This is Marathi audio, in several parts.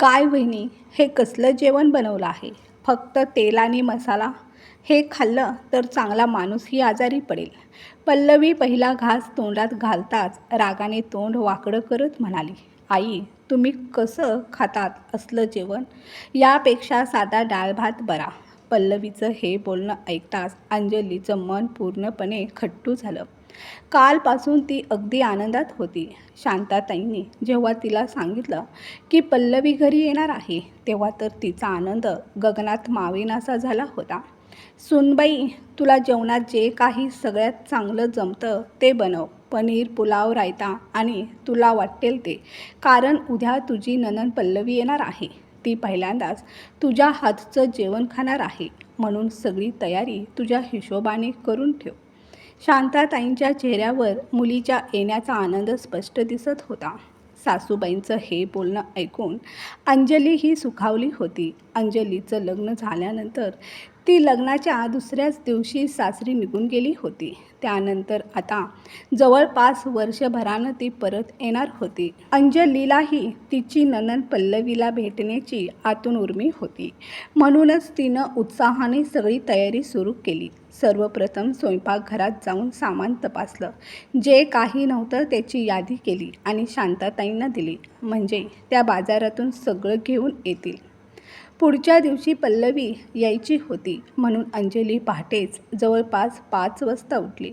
काय वहिनी हे कसलं जेवण बनवलं आहे? फक्त तेल आणि मसाला? हे खाल्लं तर चांगला माणूसही आजारी पडेल. पल्लवी पहिला घास तोंडात घालताच रागाने तोंड वाकडं करत म्हणाली आई तुम्ही कसं खातात असलं जेवण? यापेक्षा साधा डाळ भात बरा. पल्लवीचं हे बोलणं ऐकताच अंजलीचं मन पूर्णपणे खट्टू झालं. कालपासून ती अगदी आनंदात होती. शांताताईंनी जेव्हा तिला सांगितलं की पल्लवी घरी येणार आहे तेव्हा तर तिचा आनंद गगनात मावेनासा झाला होता. सुनबाई तुला जेवणात जे काही सगळ्यात चांगलं जमतं ते बनव. पनीर पुलाव रायता आणि तुला वाटेल ते. कारण उद्या तुझी ननन पल्लवी येणार आहे. ती पहिल्यांदाच तुझ्या हातचं जेवण खाणार आहे. म्हणून सगळी तयारी तुझ्या हिशोबाने करून ठेव. शांताताईंच्या चेहऱ्यावर मुलीच्या येण्याचा आनंद स्पष्ट दिसत होता. सासूबाईंचं हे बोलणं ऐकून अंजली ही सुखावली होती. अंजलीचं लग्न झाल्यानंतर ती लग्नाच्या दुसऱ्याच दिवशी सासरी निघून गेली होती. त्यानंतर आता जवळपास वर्षभरानं ती परत येणार होती. अंजलीलाही तिची ननन पल्लवीला भेटण्याची आतून उर्मी होती. म्हणूनच तिनं उत्साहाने सगळी तयारी सुरू केली. सर्वप्रथम स्वयंपाकघरात जाऊन सामान तपासलं. जे काही नव्हतं त्याची यादी केली आणि शांताताईंना दिली. म्हणजे त्या बाजारातून सगळं घेऊन येतील. पुढच्या दिवशी पल्लवी यायची होती म्हणून अंजली पहाटेच जवळपास पाच वाजता उठली.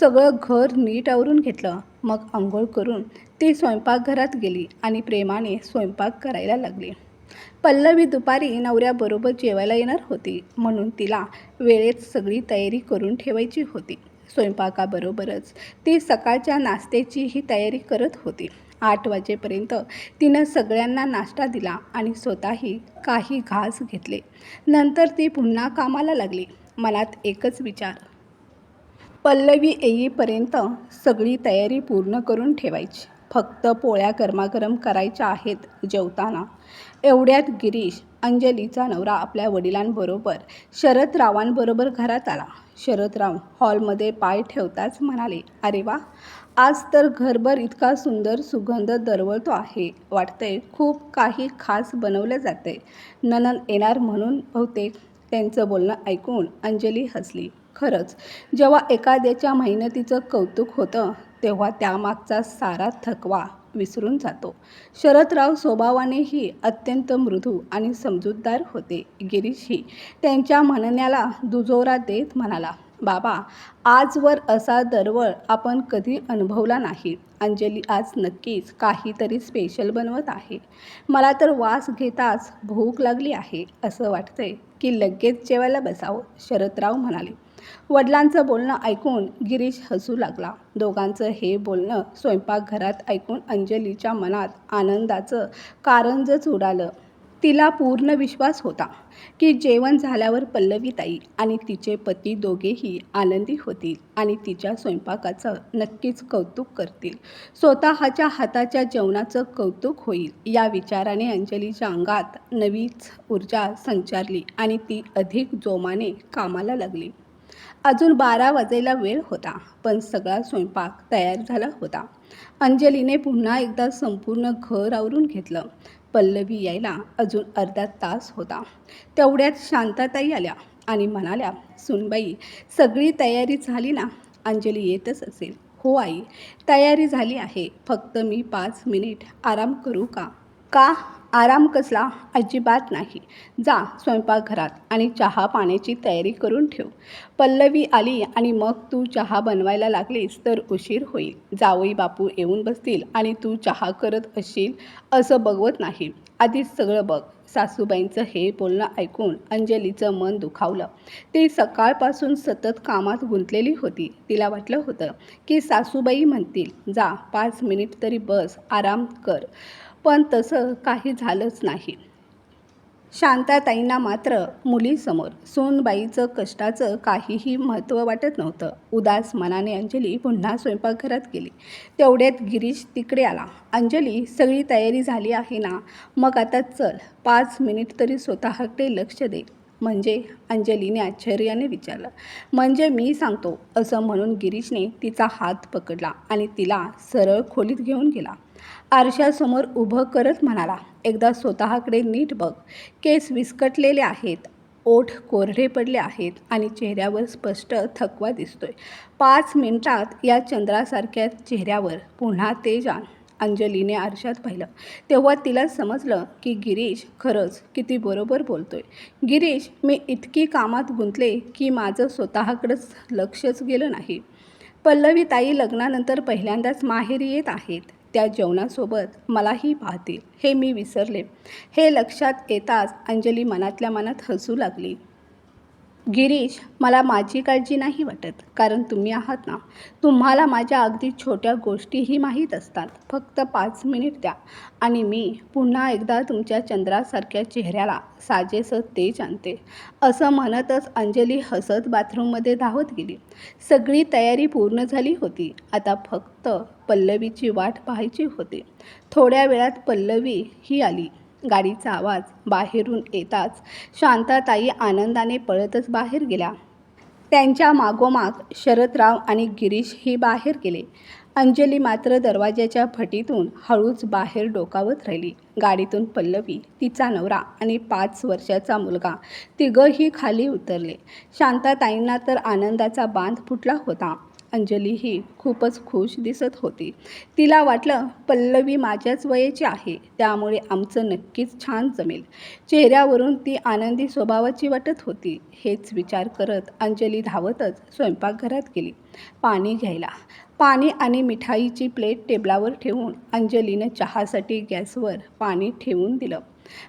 सगळं घर नीट आवरून घेतलं. मग आंघोळ करून ती स्वयंपाकघरात गेली आणि प्रेमाने स्वयंपाक करायला लागली. पल्लवी दुपारी नवऱ्याबरोबर जेवायला येणार होती म्हणून तिला वेळेत सगळी तयारी करून ठेवायची होती. स्वयंपाकाबरोबरच ती सकाळच्या नाश्त्याचीही तयारी करत होती. आठ वाजेपर्यंत तिनं सगळ्यांना नाश्ता दिला आणि स्वतःही काही घास घेतले. नंतर ती पुन्हा कामाला लागली. मनात एकच विचार. पल्लवी येईपर्यंत सगळी तयारी पूर्ण करून ठेवायची. फक्त पोळ्या गरमागरम करायच्या आहेत जेवताना. एवढ्यात गिरीश अंजलीचा नवरा आपल्या वडिलांबरोबर शरदरावांबरोबर घरात आला. शरदराव हॉलमध्ये पाय ठेवताच म्हणाले अरे वा! आज तर घरभर इतका सुंदर सुगंध दरवळतो आहे. वाटतंय खूप काही खास बनवलं जाते ननन येणार म्हणून बहुतेक त्यांचं बोलणं ऐकून अंजली हसली. खरंच जेव्हा एखाद्याच्या मेहनतीचं कौतुक होतं तेव्हा त्यामागचा सारा थकवा विसरून जातो. शरदराव स्वभावानेही अत्यंत मृदू आणि समजूतदार होते. गिरीशही त्यांच्या म्हणण्याला दुजोरा देत म्हणाला बाबा आजवर असा दरवळ आपण कधी अनुभवला नाही. अंजली आज नक्कीच काहीतरी स्पेशल बनवत आहे. मला तर वास घेताच भूक लागली आहे असं वाटतंय की लगेच जेवायला बसावं शरदराव म्हणाले. वडिलांचं बोलणं ऐकून गिरीश हसू लागला. दोघांचं हे बोलणं स्वयंपाकघरात ऐकून अंजलीच्या मनात आनंदाचं कारंजच उडालं. तिला पूर्ण विश्वास होता की जेवण झाल्यावर पल्लवीताई आणि तिचे पती दोघेही आनंदी होतील आणि तिच्या स्वयंपाकाचं नक्कीच कौतुक करतील. स्वतःच्या हाताच्या जेवणाचं कौतुक होईल या विचाराने अंजलीच्या अंगात नवीच ऊर्जा संचारली आणि ती अधिक जोमाने कामाला लागली. अजून बारा वाजायला वेळ होता पण सगळा स्वयंपाक तयार झाला होता. अंजलीने पुन्हा एकदा संपूर्ण घर आवरून घेतलं. पल्लवी यायला अजून अर्धा तास होता. तेवढ्यात शांताताई आल्या आणि म्हणाल्या सुनबाई सगळी तयारी झाली ना? अंजली येतच असेल. हो आई तयारी झाली आहे. फक्त मी पाच मिनिट आराम करू का? का? आराम कसला अजिबात नाही. जा स्वयंपाकघरात आणि चहा पाण्याची तयारी करून ठेव. पल्लवी आली आणि मग तू चहा बनवायला लागलीस तर उशीर होईल. जावई बापू येऊन बसतील आणि तू चहा करत असशील असं बघवत नाही. आधीच सगळं बघ. सासूबाईंचं हे बोलणं ऐकून अंजलीचं मन दुखावलं. ती सकाळपासून सतत कामात गुंतलेली होती. तिला वाटलं होतं की सासूबाई म्हणतील जा पाच मिनिट तरी बस आराम कर. पण तसं काही झालंच नाही. शांताताईंना मात्र मुलीसमोर सोनबाईचं कष्टाचं काहीही महत्त्व वाटत नव्हतं. उदास मनाने अंजली पुन्हा स्वयंपाकघरात गेली. तेवढ्यात गिरीश तिकडे आला. अंजली सगळी तयारी झाली आहे ना? मग आता चल पाच मिनिट तरी स्वतःकडे लक्ष दे. म्हणजे अंजलीने आश्चर्याने विचारलं. म्हणजे मी सांगतो असं म्हणून गिरीशने तिचा हात पकडला आणि तिला सरळ खोलीत घेऊन गेला. आरशासमोर उभं करत म्हणाला एकदा स्वतःकडे नीट बघ. केस विस्कटलेले आहेत ओठ कोरडे पडले आहेत आणि चेहऱ्यावर स्पष्ट थकवा दिसतोय. पाच मिनिटात या चंद्रासारख्या चेहऱ्यावर पुन्हा तेज आण अंजलीने आरशात पाहिलं. तेव्हा तिला समजलं की गिरीश खरंच किती बरोबर बोलतोय. गिरीश मी इतकी कामात गुंतले की माझं स्वतःकडंच लक्षच गेलं नाही. पल्लवी ताई लग्नानंतर पहिल्यांदाच माहेरी येत आहेत. त्या जेवणासोबत मलाही पाहतील हे मी विसरले. हे लक्षात येताच अंजली मनातल्या मनात हसू लागली. गिरीश मला माझी काळजी नाही वाटत कारण तुम्ही आहात ना. तुम्हाला माझ्या अगदी छोट्या गोष्टीही माहीत असतात. फक्त पाच मिनिट द्या. आणि मी पुन्हा एकदा तुमच्या चंद्रासारख्या चेहऱ्याला साजेसं तेज आणते असं म्हणतच अंजली हसत बाथरूममध्ये धावत गेली. सगळी तयारी पूर्ण झाली होती. आता फक्त पल्लवीची वाट पाहायची होती. थोड्या वेळात पल्लवी ही आली. गाडीचा आवाज बाहेरून येताच शांताताई आनंदाने पळतच बाहेर गेल्या. त्यांच्या मागोमाग शरदराव आणि गिरीश हे बाहेर गेले. अंजली मात्र दरवाजाच्या फटीतून हळूच बाहेर डोकावत राहिली. गाडीतून पल्लवी तिचा नवरा आणि पाच वर्षाचा मुलगा तिघंही खाली उतरले. शांताताईंना तर आनंदाचा बांध फुटला होता. अंजली ही खूपच खुश दिसत होती. तिला वाटलं पल्लवी माझ्याच वयाची आहे त्यामुळे आमचं नक्कीच छान जमेल. चेहऱ्यावरून ती आनंदी स्वभावाची वाटत होती. हेच विचार करत अंजली धावतच स्वयंपाकघरात गेली. पाणी घ्यायला. पाणी आणि मिठाईची प्लेट टेबलावर ठेवून अंजलीनं चहासाठी गॅसवर पाणी ठेवून दिलं.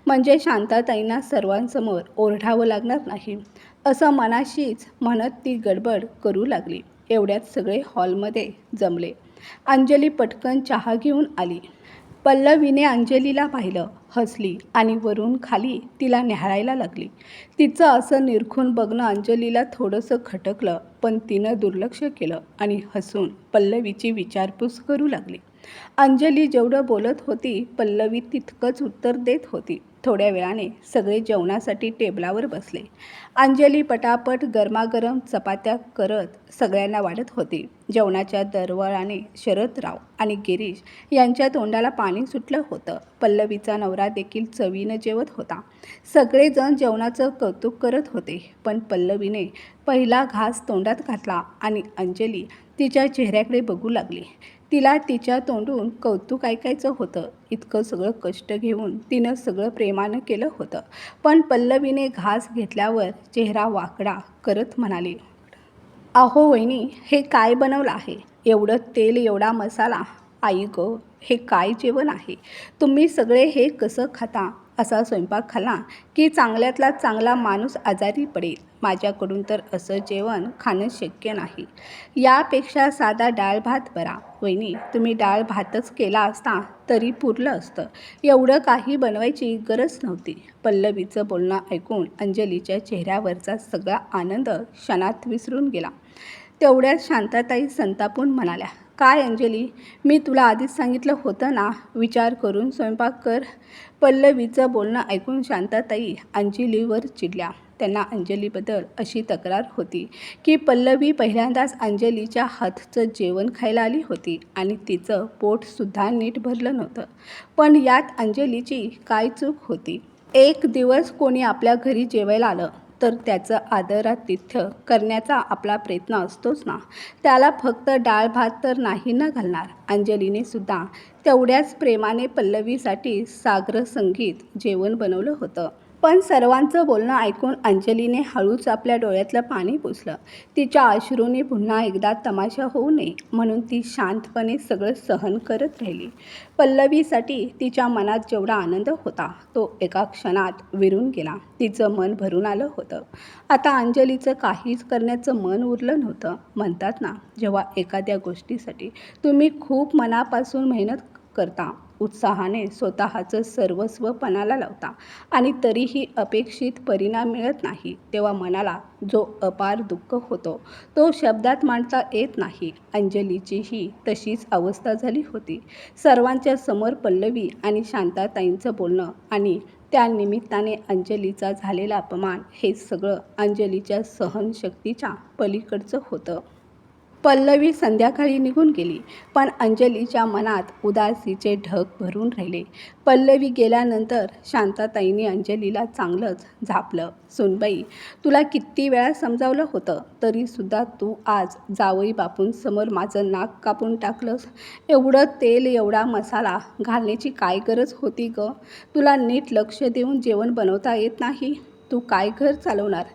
म्हणजे शांताताईंना सर्वांसमोर ओरडावं लागणार नाही असं मनाशीच म्हणत ती गडबड करू लागली. एवढ्यात सगळे हॉलमध्ये जमले. अंजली पटकन चहा घेऊन आली. पल्लवीने अंजलीला पाहिलं हसली आणि वरून खाली तिला न्याहाळायला लागली. तिचं असं निरखून बघणं अंजलीला थोडंसं खटकलं पण तिनं दुर्लक्ष केलं आणि हसून पल्लवीची विचारपूस करू लागली. अंजली जेवढं बोलत होती पल्लवी तितकंच उत्तर देत होती. थोड्या वेळाने सगळे जेवणासाठी टेबलावर बसले. अंजली पटापट गरमागरम चपात्या करत सगळ्यांना वाढत होती. जेवणाच्या दरवळाने शरदराव आणि गिरीश यांच्या तोंडाला पाणी सुटलं होतं. पल्लवीचा नवरा देखील चवीनं जेवत होता. सगळेजण जेवणाचं कौतुक करत होते. पण पल्लवीने पहिला घास तोंडात घातला आणि अंजली तिच्या चेहऱ्याकडे बघू लागली. तिला तिच्या तोंडून कौतुक ऐकायचं होतं. इतकं सगळं कष्ट घेऊन तिनं सगळं प्रेमानं केलं होतं. पण पल्लवीने घास घेतल्यावर चेहरा वाकडा करत म्हणाली अहो वहिनी हे काय बनवलं आहे? एवढं तेल एवढा मसाला? आई गं हे काय जेवण आहे? तुम्ही सगळे हे कसं खाता? असा स्वयंपाक खाला की चांगल्यातला चांगला माणूस आजारी पडेल. माझ्याकडून तर असं जेवण खाणं शक्य नाही. यापेक्षा साधा डाळ भात बरा. वहिनी तुम्ही डाळ भातच केला असता तरी पुरलं असतं. एवढं काही बनवायची गरज नव्हती. पल्लवीचं बोलणं ऐकून अंजलीच्या चेहऱ्यावरचा सगळा आनंद क्षणात विसरून गेला. तेवढ्यात शांताताई संतापून म्हणाल्या काय अंजली? मी तुला आधीच सांगितलं होतं ना? विचार करून स्वयंपाक कर. पल्लवीचं बोलणं ऐकून शांताताई अंजलीवर चिडल्या. त्यांना अंजलीबद्दल अशी तक्रार होती की पल्लवी पहिल्यांदाच अंजलीच्या हातचं जेवण खायला आली होती आणि तिचं पोटसुद्धा नीट भरलं नव्हतं. पण यात अंजलीची काय चूक होती? एक दिवस कोणी आपल्या घरी जेवायला आलं. तर त्याचं आदरातिथ्य करण्याचा आपला प्रयत्न असतोच ना. त्याला फक्त डाळ भात तर नाही ना घालणार. अंजलीने सुद्धा तेवढ्याच प्रेमाने पल्लवीसाठी सागर संगीत जेवण बनवलं होतं. पण सर्वांचं बोलणं ऐकून अंजलीने हळूच आपल्या डोळ्यातलं पाणी पुसलं. तिच्या अश्रूने पुन्हा एकदा तमाशा होऊ नये म्हणून ती शांतपणे सगळं सहन करत राहिली. पल्लवीसाठी तिच्या मनात जेवढा आनंद होता तो एका क्षणात विरून गेला. तिचं मन भरून आलं होतं. आता अंजलीचं काहीच करण्याचं मन उरलं नव्हतं. म्हणतात ना जेव्हा एखाद्या गोष्टीसाठी तुम्ही खूप मनापासून मेहनत करता उत्साहाने स्वतःचं सर्वस्व पणाला लावता. आणि तरीही अपेक्षित परिणाम मिळत नाही तेव्हा मनाला जो अपार दुःख होतो तो शब्दात मांडता येत नाही. अंजलीचीही तशीच अवस्था झाली होती. सर्वांच्या समोर पल्लवी आणि शांताताईंचं बोलणं आणि त्या निमित्ताने अंजलीचा झालेला अपमान हे सगळं अंजलीच्या सहनशक्तीच्या पलीकडचं होतं. पल्लवी संध्याकाळी निघून गेली. पण अंजलीच्या मनात उदासीचे ढग भरून राहिले. पल्लवी गेल्यानंतर शांताताईंनी अंजलीला चांगलंच झापलं. सुनबाई तुला किती वेळा समजावलं होतं तरीसुद्धा तू आज जावई बापूंसमोर माझं नाक कापून टाकलंस. एवढं तेल एवढा मसाला घालण्याची काय गरज होती ग? तुला नीट लक्ष देऊन जेवण बनवता येत नाही? तू काय घर चालवणार?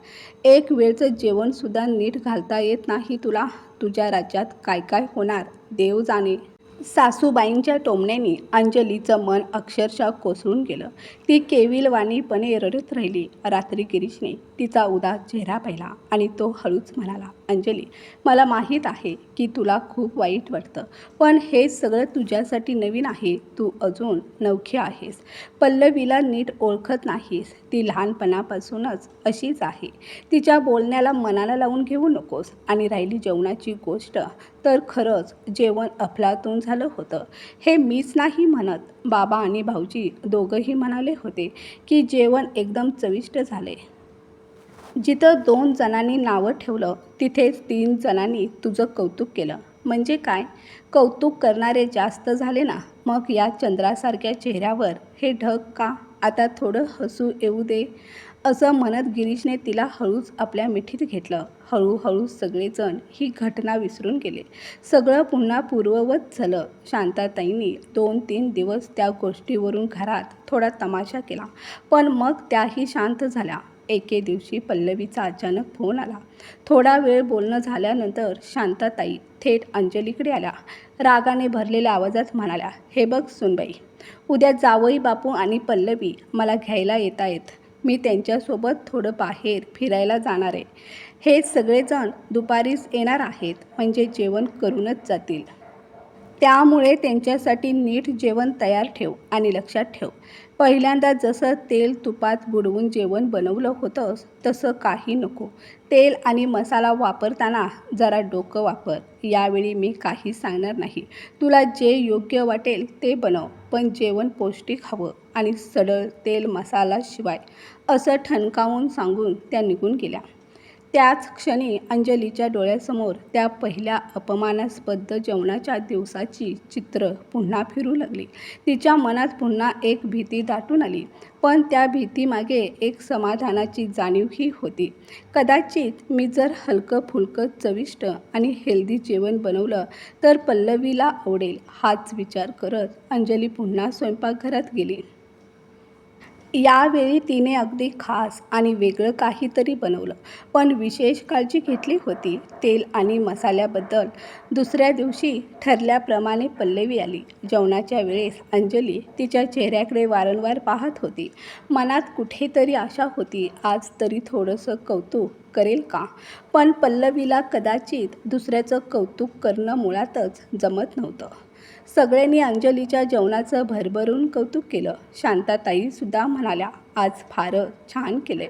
एक वेळचं जेवणसुद्धा नीट घालता येत नाही तुला. तुझ्या राज्यात काय काय होणार? देव जाणे. सासूबाईंच्या टोमण्याने अंजलीचं मन अक्षरशः कोसळून गेलं. ती केविलवाणीपणे रडत राहिली. रात्री गिरीशने तिचा उदास चेहरा पाहिला आणि तो हळूच म्हणाला अंजली मला माहीत आहे की तुला खूप वाईट वाटतं पण हे सगळं तुझ्यासाठी नवीन आहे. तू अजून नवखी आहेस. पल्लवीला नीट ओळखत नाहीस. ती लहानपणापासूनच अशीच आहे. तिच्या बोलण्याला मनाला लावून घेऊ नकोस आणि राहिली जेवणाची गोष्ट तर खरंच जेवण अफलातून झालं होतं. हे मीच नाही म्हणत. बाबा आणि भाऊजी दोघंही म्हणाले होते की जेवण एकदम चविष्ट झाले. जिथं दोन जणांनी नावं ठेवलं तिथेच तीन जणांनी तुझं कौतुक केलं. म्हणजे काय? कौतुक करणारे जास्त झाले ना? मग या चंद्रासारख्या चेहऱ्यावर हे ढग का? आता थोडं हसू येऊ दे. असं म्हणत गिरीशने तिला हळूच आपल्या मिठीत घेतलं. हळूहळू सगळेजण ही घटना विसरून गेले. सगळं पुन्हा पूर्ववत झालं. शांताताईंनी दोन तीन दिवस त्या गोष्टीवरून घरात थोडा तमाशा केला. पण मग त्याही शांत झाल्या. एके दिवशी पल्लवीचा अचानक फोन आला. थोडा वेळ बोलणं झाल्यानंतर शांताताई थेट अंजलीकडे आल्या. रागाने भरलेल्या आवाजात म्हणाल्या हे बघ सुनबाई उद्या जावई बापू आणि पल्लवी मला घ्यायला येत आहेत. मी त्यांच्यासोबत थोडं बाहेर फिरायला जाणार आहे. हे सगळेजण दुपारीच येणार आहेत म्हणजे जेवण करूनच जातील. त्यामुळे त्यांच्यासाठी नीट जेवण तयार ठेव आणि लक्षात ठेव. पहिल्यांदा जसं तेल तुपात बुडवून जेवण बनवलं होतंस तसं काही नको. तेल आणि मसाला वापरताना जरा डोकं वापर. यावेळी मी काही सांगणार नाही. तुला जे योग्य वाटेल ते बनव पण जेवण पौष्टिक हवं आणि सडळ तेल मसाला शिवाय. असं ठणकावून सांगून त्या निघून गेल्या. त्याच क्षणी अंजलीच्या डोळ्यासमोर त्या पहिल्या अपमानास्पद जेवणाच्या दिवसाची चित्र पुन्हा फिरू लागली. तिच्या मनात पुन्हा एक भीती दाटून आली पण त्या भीतीमागे एक समाधानाची जाणीवही होती. कदाचित मी जर हलकं फुलकं चविष्ट आणि हेल्दी जेवण बनवलं तर पल्लवीला आवडेल हाच विचार करत अंजली पुन्हा स्वयंपाकघरात गेली. यावेळी तिने अगदी खास आणि वेगळं काहीतरी बनवलं. पण विशेष काळजी घेतली होती. तेल आणि मसाल्याबद्दल दुसऱ्या दिवशी ठरल्याप्रमाणे पल्लवी आली. जेवणाच्या वेळेस अंजली तिच्या चेहऱ्याकडे वारंवार पाहत होती. मनात कुठेतरी आशा होती आज तरी थोडंसं कौतुक करेल का? पण पल्लवीला कदाचित दुसऱ्याचं कौतुक करणं मुळातच जमत नव्हतं. सगळ्यांनी अंजलीच्या जेवणाचं भरभरून कौतुक केलं. शांताताईसुद्धा म्हणाल्या आज फारच छान केले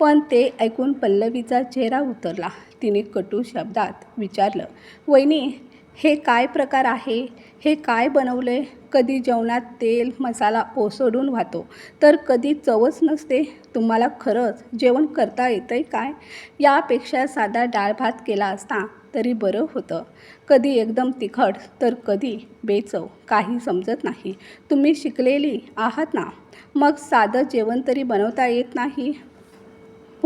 पण ते ऐकून पल्लवीचा चेहरा उतरला. तिने कटू शब्दात विचारलं वहिनी हे काय प्रकार आहे? हे काय बनवले कधी जेवणात तेल मसाला ओसडून वाहतो तर कधी चवच नसते. तुम्हाला खरंच जेवण करता येतंय काय? यापेक्षा साधा डाळ भात केला असता तरी बरं होतं. कधी एकदम तिखट तर कधी बेचव काही समजत नाही. तुम्ही शिकलेली आहात ना? मग साधं जेवण तरी बनवता येत नाही?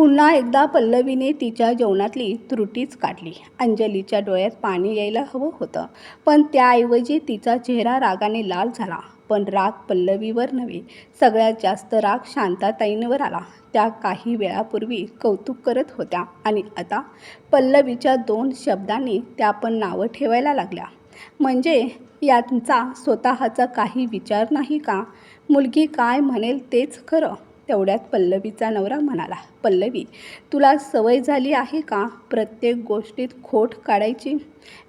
पुन्हा एकदा पल्लवीने तिच्या जेवणातली त्रुटीच काढली. अंजलीच्या डोळ्यात पाणी यायला हवं होतं पण त्याऐवजी तिचा चेहरा रागाने लाल झाला. पण राग पल्लवीवर नव्हे सगळ्यात जास्त राग शांताताईंवर आला. त्या काही वेळापूर्वी कौतुक करत होत्या आणि आता पल्लवीच्या दोन शब्दांनी त्या पण नावं ठेवायला लागल्या. म्हणजे यांचा स्वतःचा काही विचार नाही का? मुलगी काय म्हणेल तेच खरं. तेवढ्यात पल्लवीचा नवरा म्हणाला पल्लवी तुला सवय झाली आहे का प्रत्येक गोष्टीत खोट काढायची?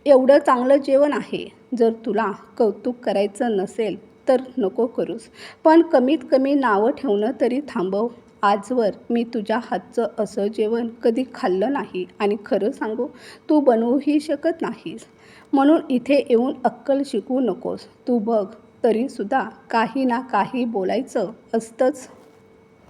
एवढं चांगलं जेवण आहे. जर तुला कौतुक करायचं नसेल तर नको करूस. पण कमीत कमी नावं ठेवणं तरी थांबव. आजवर मी तुझ्या हातचं असं जेवण कधी खाल्लं नाही आणि खरं सांगू तू बनवूही शकत नाहीस. म्हणून इथे येऊन अक्कल शिकू नकोस. तू बघ तरीसुद्धा काही ना काही बोलायचं असतंच.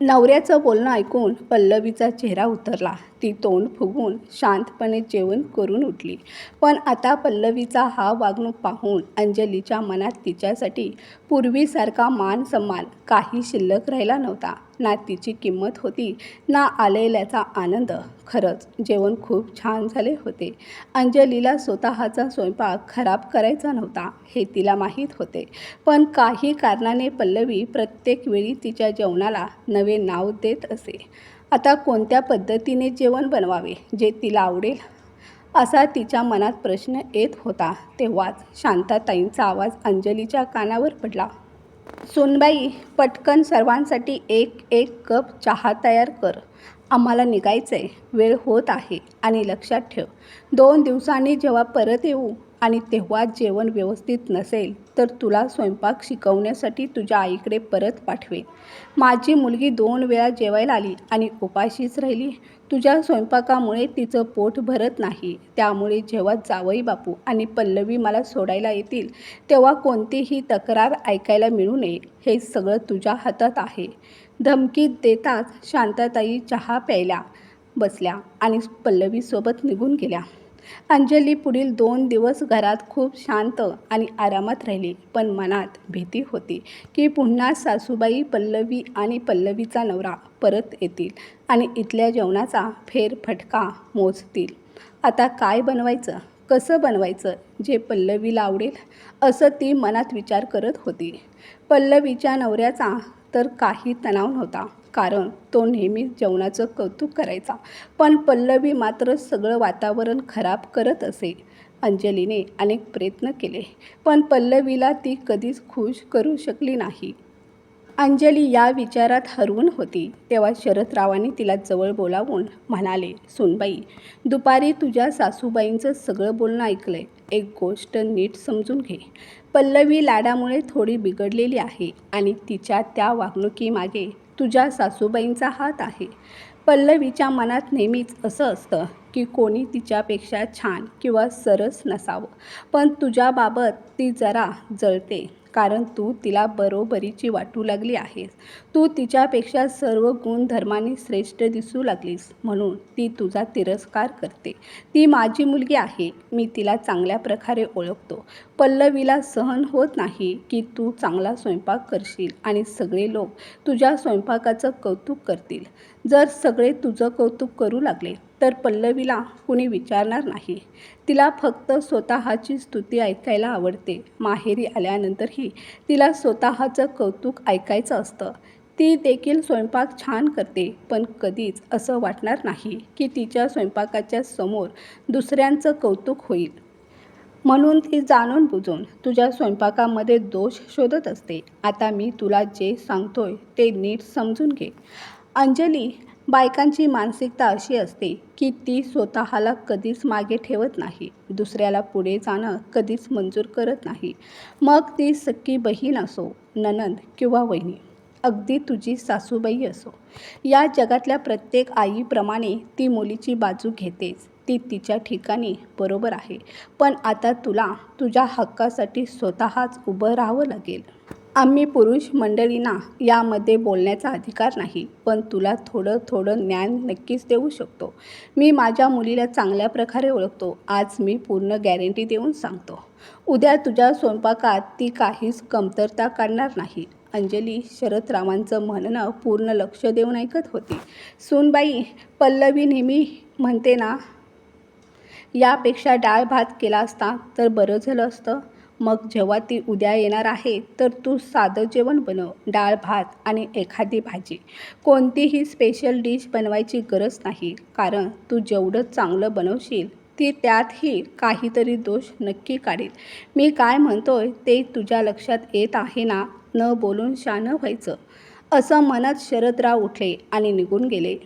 नवऱ्याचं बोलणं ऐकून पल्लवीचा चेहरा उतरला. ती तोंड फुगून शांतपणे जेवण करून उठली. पण आता पल्लवीचा हा वागणूक पाहून अंजलीच्या मनात तिच्यासाठी पूर्वीसारखा मान सन्मान काही शिल्लक राहिला नव्हता. ना तिची किंमत होती. ना आलेल्याचा आनंद. खरंच जेवण खूप छान झाले होते. अंजलीला स्वतःचा स्वयंपाक खराब करायचा नव्हता हे तिला माहीत होते. पण काही कारणाने पल्लवी प्रत्येक वेळी तिच्या जेवणाला नवे नाव देत असे. आता कोणत्या पद्धतीने जेवण बनवावे जे तिला आवडेल? असा तिच्या मनात प्रश्न येत होता तेव्हाच शांताताईंचा आवाज अंजलीच्या कानावर पडला. सोनबाई पटकन सर्वांसाठी एक एक कप चहा तयार कर. आम्हाला निघायचं आहे वेळ होत आहे आणि लक्षात ठेव. दोन दिवसांनी जेव्हा परत येऊ आणि तेव्हा जेवण व्यवस्थित नसेल तर तुला स्वयंपाक शिकवण्यासाठी तुझ्या आईकडे परत पाठवेन. माझी मुलगी दोन वेळा जेवायला आली आणि उपाशीच राहिली. तुझ्या स्वयंपाकामुळे तिचं पोट भरत नाही. त्यामुळे जेव्हा जावई बापू आणि पल्लवी मला सोडायला येतील तेव्हा कोणतीही तक्रार ऐकायला मिळू नये. हे सगळं तुझ्या हातात आहे. धमकी देताच शांताताई चहा प्यायला बसल्या आणि पल्लवीसोबत निघून गेल्या. अंजली पुढील दोन दिवस घरात खूप शांत आणि आरामात राहिली पण मनात भीती होती की पुन्हा सासूबाई पल्लवी आणि पल्लवीचा नवरा परत येतील. आणि इथल्या जेवणाचा फेरफटका मोजतील. आता काय बनवायचं? कसं बनवायचं? जे पल्लवीला आवडेल असं ती मनात विचार करत होती. पल्लवीच्या नवऱ्याचा तर काही तणाव नव्हता कारण तो नेहमी जेवणाचं कौतुक करायचा. पण पल्लवी मात्र सगळं वातावरण खराब करत असे. अंजलीने अनेक प्रयत्न केले पण पल्लवीला ती कधीच खुश करू शकली नाही. अंजली या विचारात हरवून होती. तेव्हा शरदरावांनी तिला जवळ बोलावून म्हणाले सुनबाई दुपारी तुझ्या सासूबाईंचं सगळं बोलणं ऐकलंय. एक गोष्ट नीट समजून घे. पल्लवी लाडामुळे थोडी बिघडलेली आहे आणि तिच्या त्या वागणुकीमागे तुझ्या सासूबाईंचा हात आहे. पल्लवीच्या मनात नेहमीच असं असतं की कोणी तिच्यापेक्षा छान किंवा सरस नसावं. पण तुझ्याबाबत ती जरा जळते. कारण तू तिला बरोबरीची वाटू लागली आहेस. तू तिच्यापेक्षा सर्व गुणधर्माने श्रेष्ठ दिसू लागलीस म्हणून ती तुझा तिरस्कार करते. ती माझी मुलगी आहे. मी तिला चांगल्या प्रकारे ओळखतो. पल्लवीला सहन होत नाही की तू चांगला स्वयंपाक करशील आणि सगळे लोक तुझ्या स्वयंपाकाचं कौतुक करतील. जर सगळे तुझं कौतुक करू लागले तर पल्लवीला कुणी विचारणार नाही. तिला फक्त स्वतःची स्तुती ऐकायला आवडते. माहेरी आल्यानंतरही तिला स्वतःचं कौतुक ऐकायचं असतं. ती देखील स्वयंपाक छान करते पण कधीच असं वाटणार नाही की तिच्या स्वयंपाकाच्या समोर दुसऱ्यांचं कौतुक होईल. म्हणून ती जाणून बुजून तुझ्या स्वयंपाकामध्ये दोष शोधत असते. आता मी तुला जे सांगतोय ते नीट समजून घे. अंजली बायकांची मानसिकता अशी असते की ती स्वतःला कधीच मागे ठेवत नाही. दुसऱ्याला पुढे जाणं कधीच मंजूर करत नाही. मग ती सख्खी बहीण असो ननंद किंवा वहिनी. अगदी तुझी सासूबाई असो. या जगातल्या प्रत्येक आईप्रमाणे ती मुलीची बाजू घेतेच. ती तिच्या ठिकाणी बरोबर आहे. पण आता तुला तुझ्या हक्कासाठी स्वतःच उभं राहावं लागेल. आम्ही पुरुष मंडळींना यामध्ये बोलण्याचा अधिकार नाही पण तुला थोडं थोडं ज्ञान नक्कीच देऊ शकतो. मी माझ्या मुलीला चांगल्या प्रकारे ओळखतो. आज मी पूर्ण गॅरंटी देऊन सांगतो. उद्या तुझ्या स्वयंपाकात ती काहीच कमतरता काढणार नाही. अंजली शरदरावांचं म्हणणं पूर्ण लक्ष देऊन ऐकत होती. सूनबाई पल्लवी नेहमी म्हणते ना यापेक्षा डाळ भात केला असता तर बरं झालं असतं. मग जेव्हा ती उद्या येणार आहे तर तू साधं जेवण बनव डाळ भात आणि एखादी भाजी. कोणतीही स्पेशल डिश बनवायची गरज नाही कारण तू जेवढं चांगलं बनवशील ती त्यातही काहीतरी दोष नक्की काढेल. मी काय म्हणतोय ते तुझ्या लक्षात येत आहे ना? न बोलून शानं व्हायचं. असं मनात शरदराव उठले आणि निघून गेले.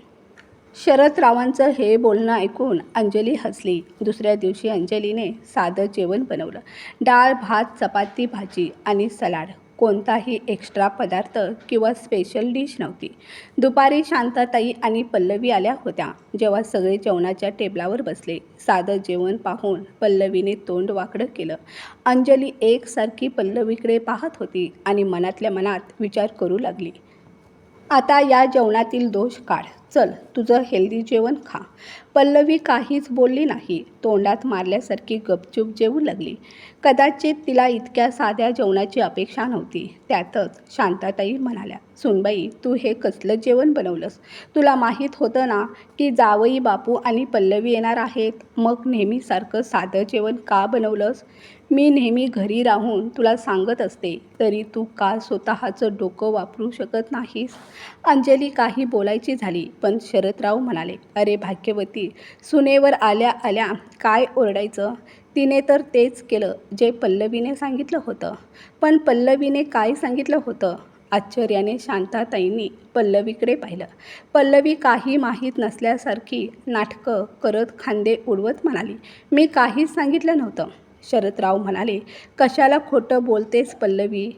शरदरावांचं हे बोलणं ऐकून अंजली हसली. दुसऱ्या दिवशी अंजलीने साधं जेवण बनवलं. डाळ भात चपाती भाजी आणि सलाड. कोणताही एक्स्ट्रा पदार्थ किंवा स्पेशल डिश नव्हती. दुपारी शांताताई आणि पल्लवी आल्या होत्या. जेव्हा सगळे जेवणाच्या टेबलावर बसले. साधं जेवण पाहून पल्लवीने तोंड वाकडं केलं. अंजली एकसारखी पल्लवीकडे पाहत होती आणि मनातल्या मनात विचार करू लागली. आता या जेवणातील दोष काढ. चल तुझं हेल्दी जेवण खा. पल्लवी काहीच बोलली नाही. तोंडात मारल्यासारखी गपचूप जेवू लागली. कदाचित तिला इतक्या साध्या जेवणाची अपेक्षा नव्हती. त्यातच शांताताई म्हणाल्या सुनबाई तू हे कसलं जेवण बनवलंस? तुला माहीत होतं ना की जावई बापू आणि पल्लवी येणार आहेत? मग नेहमीसारखं साधं जेवण का बनवलंस? मी नेहमी घरी राहून तुला सांगत असते तरी तू का स्वतःचं डोकं वापरू शकत नाहीस? अंजली काही बोलायची झाली पण शरदराव म्हणाले अरे भाग्यवती सुनेवर आल्या आल्या काय ओरडायचं? तिने तर तेच केलं जे पल्लवीने सांगितलं होतं. पण पल्लवीने काय सांगितलं होतं? आश्चर्याने शांताताईंनी पल्लवीकडे पाहिलं. पल्लवी काही माहीत नसल्यासारखी नाटकं करत खांदे उडवत म्हणाली मी काहीच सांगितलं नव्हतं. शरदराव म्हणाले कशाला खोटं बोलतेस पल्लवी?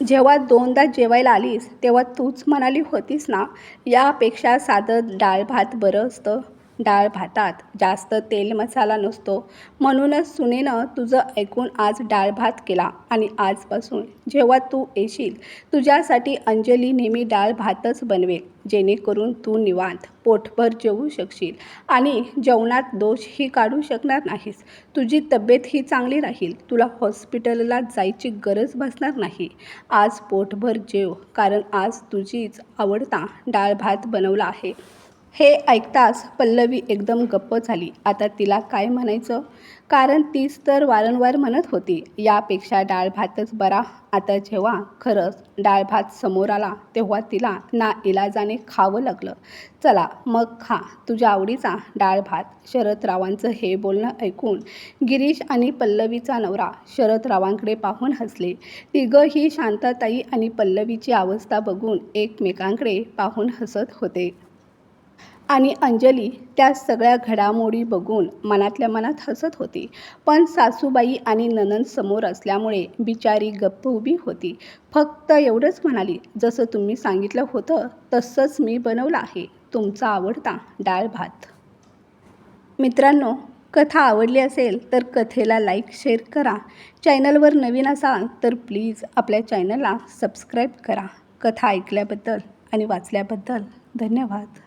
जेव्हा दोनदा जेवायला आलीस तेव्हा तूच म्हणाली होतीस ना यापेक्षा साधं डाळ भात बरं असतं? डाळ भातात जास्त तेल मसाला नसतो. म्हणूनच सुनेनं तुझं ऐकून आज डाळ भात केला आणि आजपासून जेव्हा तू येशील तुझ्यासाठी अंजली नेहमी डाळ भातच बनवेल. जेणेकरून तू निवांत पोटभर जेवू शकशील आणि जेवणात दोषही काढू शकणार नाहीस. तुझी तब्येत ही चांगली राहील. तुला हॉस्पिटलला जायची गरज भासणार नाही. आज पोटभर जेव कारण आज तुझीच आवडता डाळ भात बनवला आहे. हे ऐकताच पल्लवी एकदम गप्प झाली. आता तिला काय म्हणायचं? कारण तीच तर वारंवार म्हणत होती यापेक्षा डाळ भातच बरा. आता जेव्हा खरंच डाळ भात समोर आला तेव्हा तिला ना इलाजाने खावं लागलं. चला मग खा. तुझ्या आवडीचा डाळ भात. शरदरावांचं हे बोलणं ऐकून गिरीश आणि पल्लवीचा नवरा शरदरावांकडे पाहून हसले. तिघंही शांताताई आणि पल्लवीची अवस्था बघून एकमेकांकडे पाहून हसत होते. आणि अंजली त्या सगळ्या घडामोडी बघून मनातल्या मनात हसत होती. पण सासूबाई आणि ननंद समोर असल्यामुळे बिचारी गप्प उभी होती. फक्त एवढंच म्हणाली जसं तुम्ही सांगितलं होतं तसंच मी बनवलं आहे. तुमचा आवडता डाळ भात. मित्रांनो कथा आवडली असेल तर कथेला लाईक शेअर करा. चॅनलवर नवीन असाल तर प्लीज आपल्या चॅनलला सबस्क्राईब करा. कथा ऐकल्याबद्दल आणि वाचल्याबद्दल धन्यवाद.